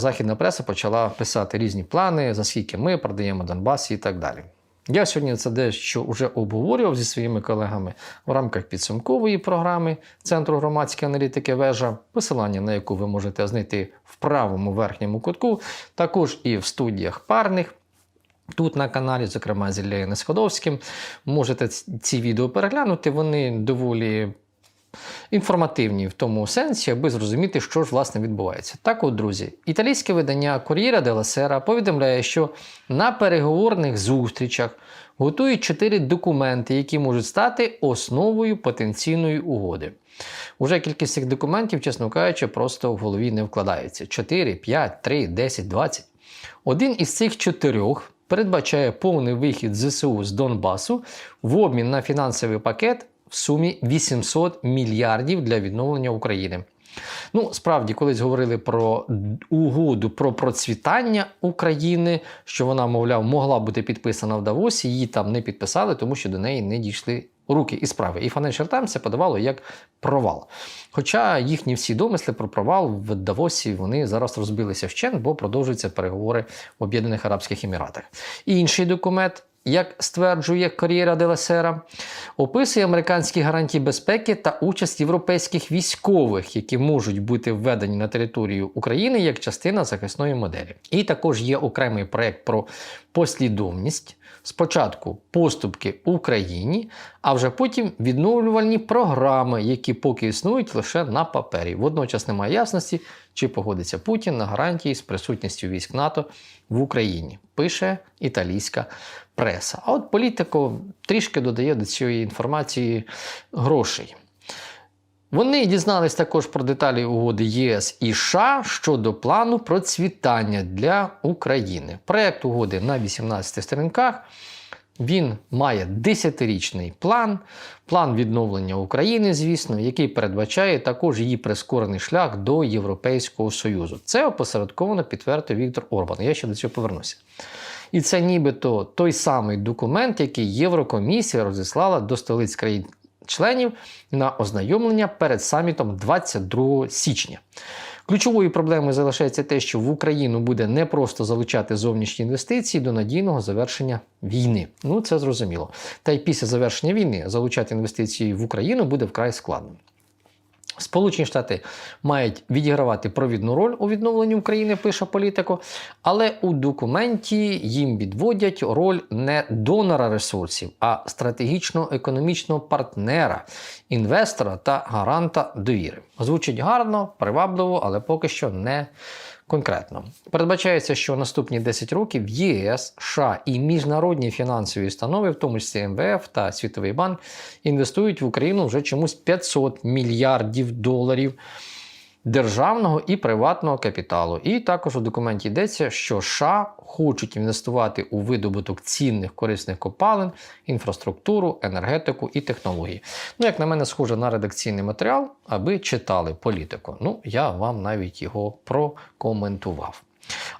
Західна преса почала писати різні плани, за скільки ми продаємо Донбас і так далі. Я сьогодні це дещо вже обговорював зі своїми колегами в рамках підсумкової програми Центру громадської аналітики вежа, посилання на яку ви можете знайти в правому верхньому кутку, також і в студіях парних. Тут на каналі, зокрема з Іллею Несходовським, можете ці відео переглянути. Вони доволі інформативні в тому сенсі, аби зрозуміти, що ж власне відбувається. Так, от, друзі, італійське видання Corriere della Sera повідомляє, що на переговорних зустрічах готують чотири документи, які можуть стати основою потенційної угоди. Уже кількість цих документів, чесно кажучи, просто в голові не вкладається: 4, 5, 3, 10, 20. Один із цих чотирьох передбачає повний вихід ЗСУ з Донбасу в обмін на фінансовий пакет в сумі 800 мільярдів для відновлення України. Ну, справді, колись говорили про угоду про процвітання України, що вона, мовляв, могла бути підписана в Давосі, її там не підписали, тому що до неї не дійшли руки і справи. І Financial Times це подавало як провал. Хоча їхні всі домисли про провал в Давосі вони зараз розбилися вщент, бо продовжуються переговори в Об'єднаних Арабських Еміратах. Інший документ. Як стверджує della Sera, описує американські гарантії безпеки та участь європейських військових, які можуть бути введені на територію України як частина захисної моделі. І також є окремий проект про послідовність. Спочатку поступки Україні, а вже потім відновлювальні програми, які поки існують лише на папері. Водночас немає ясності, чи погодиться Путін на гарантії з присутністю військ НАТО в Україні, пише італійська преса. А от політико трішки додає до цієї інформації грошей. Вони дізнались також про деталі угоди ЄС і США щодо плану процвітання для України. Проект угоди на 18 сторінках. Він має 10-річний план, план відновлення України, звісно, який передбачає також її прискорений шлях до Європейського Союзу. Це опосередковано підтвердив Віктор Орбан. Я ще до цього повернуся. І це нібито той самий документ, який Єврокомісія розіслала до столиць країн членів на ознайомлення перед самітом 22 січня. Ключовою проблемою залишається те, що в Україну буде не просто залучати зовнішні інвестиції до надійного завершення війни. Ну це зрозуміло. Та й після завершення війни залучати інвестиції в Україну буде вкрай складно. Сполучені Штати мають відігравати провідну роль у відновленні України, пише політико, але у документі їм відводять роль не донора ресурсів, а стратегічно-економічного партнера, інвестора та гаранта довіри. Звучить гарно, привабливо, але поки що не конкретно. Передбачається, що наступні 10 років ЄС, США і міжнародні фінансові установи, в тому числі МВФ та Світовий банк, інвестують в Україну вже чомусь 500 мільярдів доларів державного і приватного капіталу. І також у документі йдеться, що США хочуть інвестувати у видобуток цінних корисних копалин, інфраструктуру, енергетику і технології. Ну, як на мене, схоже на редакційний матеріал, аби читали політику. Ну, я вам навіть його прокоментував.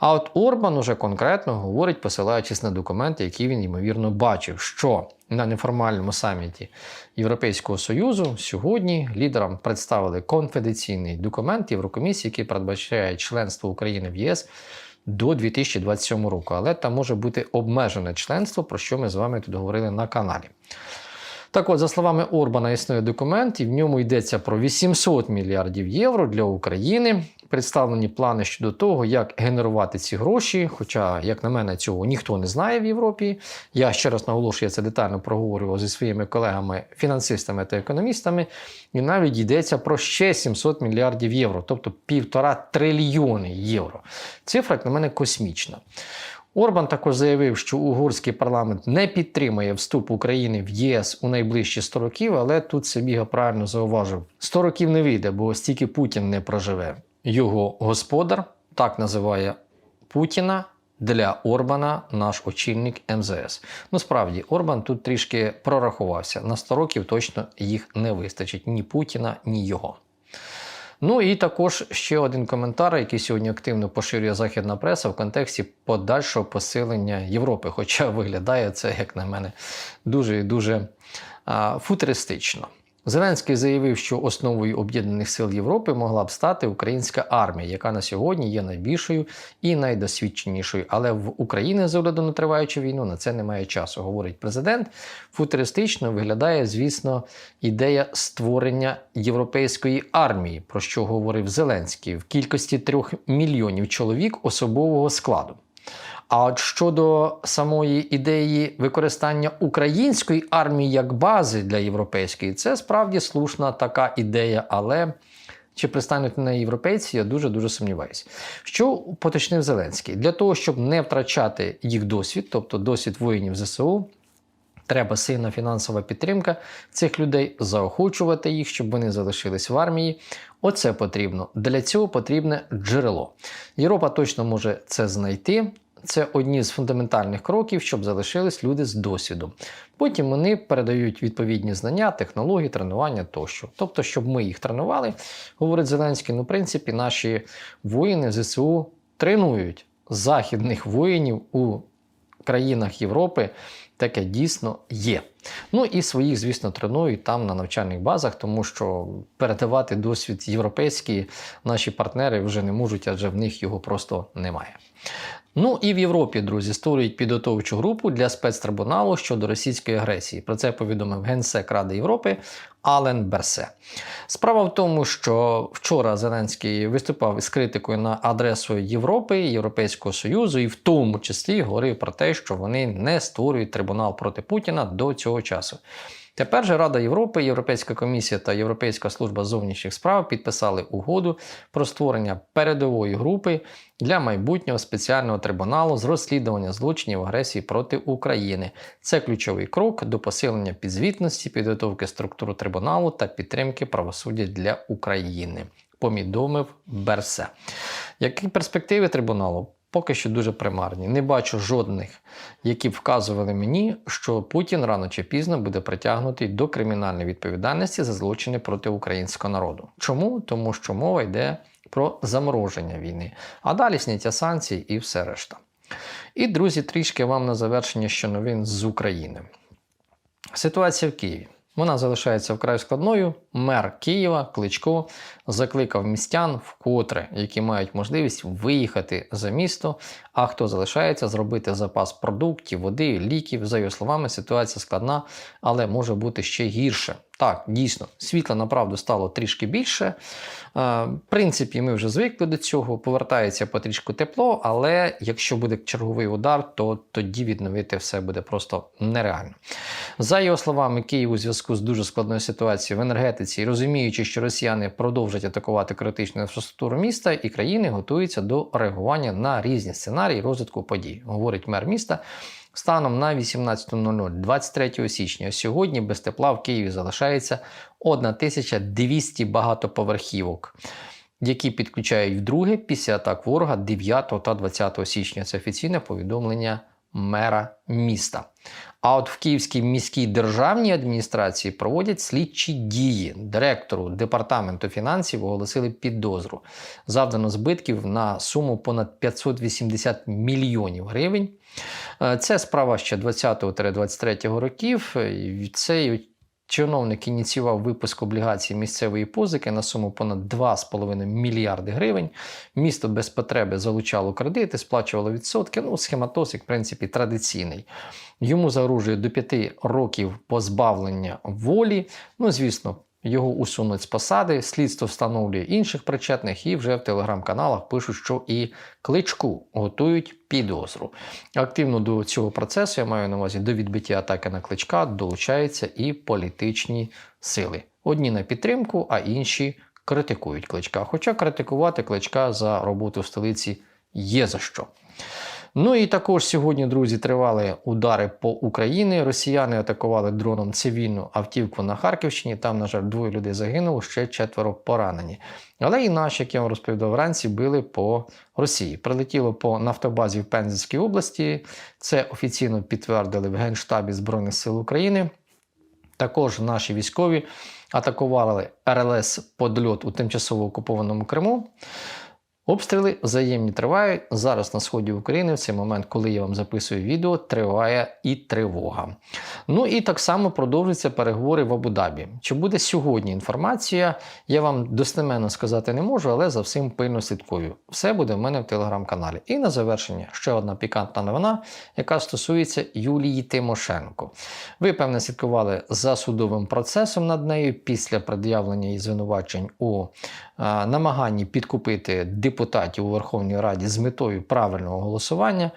А от Орбан уже конкретно говорить, посилаючись на документи, які він ймовірно бачив, що на неформальному саміті Європейського Союзу сьогодні лідерам представили конфіденційний документ Єврокомісії, який передбачає членство України в ЄС до 2027 року. Але там може бути обмежене членство, про що ми з вами тут говорили на каналі. Так от, за словами Орбана, існує документ, і в ньому йдеться про 800 мільярдів євро для України. Представлені плани щодо того, як генерувати ці гроші. Хоча, як на мене, цього ніхто не знає в Європі. Я ще раз наголошую, я це детально проговорював зі своїми колегами, фінансистами та економістами. І навіть йдеться про ще 700 мільярдів євро, тобто півтора трильйони євро. Цифра, як на мене, космічна. Орбан також заявив, що угорський парламент не підтримує вступ України в ЄС у найближчі 100 років, але тут Себіга правильно зауважив: 100 років не вийде, бо стільки Путін не проживе. Його господар так називає Путіна. Для Орбана наш очільник МЗС. Ну справді, Орбан тут трішки прорахувався. На 100 років точно їх не вистачить ні Путіна, ні його. Ну і також ще один коментар, який сьогодні активно поширює західна преса в контексті подальшого посилення Європи. Хоча виглядає це, як на мене, дуже і дуже футуристично. Зеленський заявив, що основою об'єднаних сил Європи могла б стати українська армія, яка на сьогодні є найбільшою і найдосвідченішою. Але в Україні з огляду на триваючу війну на це немає часу, говорить президент. Футуристично виглядає, звісно, ідея створення європейської армії, про що говорив Зеленський, в кількості трьох мільйонів чоловік особового складу. А от щодо самої ідеї використання української армії як бази для європейської, це справді слушна така ідея, але чи пристануть на європейці, я дуже дуже сумніваюся. Що поточнив Зеленський? Для того, щоб не втрачати їх досвід, тобто досвід воїнів ЗСУ. Треба сильна фінансова підтримка цих людей, заохочувати їх, щоб вони залишились в армії. Оце потрібно. Для цього потрібне джерело. Європа точно може це знайти. Це одні з фундаментальних кроків, щоб залишились люди з досвідом. Потім вони передають відповідні знання, технології, тренування тощо. Тобто, щоб ми їх тренували, говорить Зеленський. Ну, в принципі, наші воїни ЗСУ тренують західних воїнів у країнах Європи. Таке дійсно є. Ну і своїх, звісно, тренують там на навчальних базах, тому що передавати досвід європейський наші партнери вже не можуть, адже в них його просто немає. Ну і в Європі, друзі, створюють підготовчу групу для спецтрибуналу щодо російської агресії. Про це повідомив генсек Ради Європи Ален Берсе. Справа в тому, що вчора Зеленський виступав із критикою на адресу Європи, Європейського Союзу, і в тому числі говорив про те, що вони не створюють трибунал проти Путіна до цього часу. Тепер же Рада Європи, Європейська комісія та Європейська служба зовнішніх справ підписали угоду про створення передової групи для майбутнього спеціального трибуналу з розслідування злочинів агресії проти України. Це ключовий крок до посилення підзвітності, підготовки структури трибуналу та підтримки правосуддя для України. Помідомив Берсе. Які перспективи трибуналу? Поки що дуже примарні. Не бачу жодних, які б вказували мені, що Путін рано чи пізно буде притягнутий до кримінальної відповідальності за злочини проти українського народу. Чому? Тому що мова йде про замороження війни, а далі зняття санкцій і все решта. І, друзі, трішки вам на завершення ще новин з України. Ситуація в Києві. Вона залишається вкрай складною. Мер Києва Кличко закликав містян вкотре, які мають можливість виїхати за місто. А хто залишається, зробити запас продуктів, води, ліків. За його словами, ситуація складна, але може бути ще гірше. Так, дійсно, світла направду стало трішки більше. Е, в принципі, ми вже звикли до цього, повертається потрішку тепло, але якщо буде черговий удар, то тоді відновити все буде просто нереально. За його словами, Київ у зв'язку з дуже складною ситуацією в енергетиці, розуміючи, що росіяни продовжать атакувати критичну інфраструктуру міста і країни, готуються до реагування на різні сценарії розвитку подій, говорить мер міста. Станом на 18.00 23 січня сьогодні без тепла в Києві залишається 1200 багатоповерхівок, які підключають вдруге після атак ворога 9 та 20 січня. Це офіційне повідомлення мера міста. А от в Київській міській державній адміністрації проводять слідчі дії. Директору департаменту фінансів оголосили підозру. Завдано збитків на суму понад 580 мільйонів гривень. Е, це справа ще 20-23 років. Цей чиновник ініціював випуск облігацій місцевої позики на суму понад 2,5 мільярди гривень. Місто без потреби залучало кредити, сплачувало відсотки. Ну, схематосик, в принципі, традиційний. Йому загрожує до 5 років позбавлення волі. Ну, звісно. Його усунуть з посади, слідство встановлює інших причетних, і вже в телеграм-каналах пишуть, що і кличку готують підозру. Активно до цього процесу я маю на увазі до відбиття атаки на кличка долучаються і політичні сили. Одні на підтримку, а інші критикують кличка. Хоча критикувати кличка за роботу в столиці є за що. Ну і також сьогодні, друзі, тривали удари по Україні. Росіяни атакували дроном цивільну автівку на Харківщині. Там, на жаль, двоє людей загинуло, ще четверо поранені. Але і наші, як я вам розповідав вранці, били по Росії. Прилетіло по нафтобазі в Пензенській області. Це офіційно підтвердили в Генштабі Збройних сил України. Також наші військові атакували РЛС подльот у тимчасово окупованому Криму. Обстріли взаємні тривають. Зараз на сході України, в цей момент, коли я вам записую відео, триває і тривога. Ну і так само продовжуються переговори в Абу-Дабі. Чи буде сьогодні інформація? Я вам достеменно сказати не можу, але за всім пильно слідкую. Все буде в мене в телеграм-каналі. І на завершення ще одна пікантна новина, яка стосується Юлії Тимошенко. Ви, певне, слідкували за судовим процесом над нею після пред'явлення її звинувачень у а, намаганні підкупити депутатів у Верховній Раді з метою правильного голосування.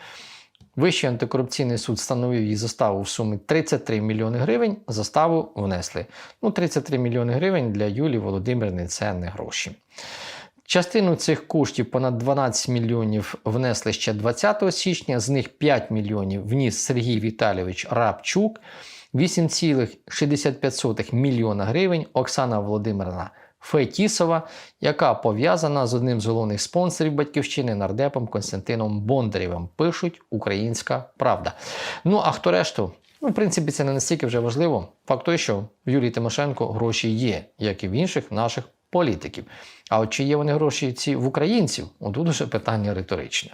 Вищий антикорупційний суд встановив їй заставу в сумі 33 мільйони гривень. Заставу внесли. Ну, 33 мільйони гривень для Юлії Володимирівни це не гроші. Частину цих коштів, понад 12 мільйонів, внесли ще 20 січня, з них 5 мільйонів вніс Сергій Віталійович Рабчук, 8,65 мільйона гривень Оксана Володимирівна Фетісова, яка пов'язана з одним з головних спонсорів батьківщини нардепом Константином Бондарєвим. Пишуть Українська Правда. Ну а хто решту? Ну, в принципі, це не настільки вже важливо. Факт той, що в Юлії Тимошенко гроші є, як і в інших наших політиків. А от чи є вони гроші ці в українців? Отут уже питання риторичне.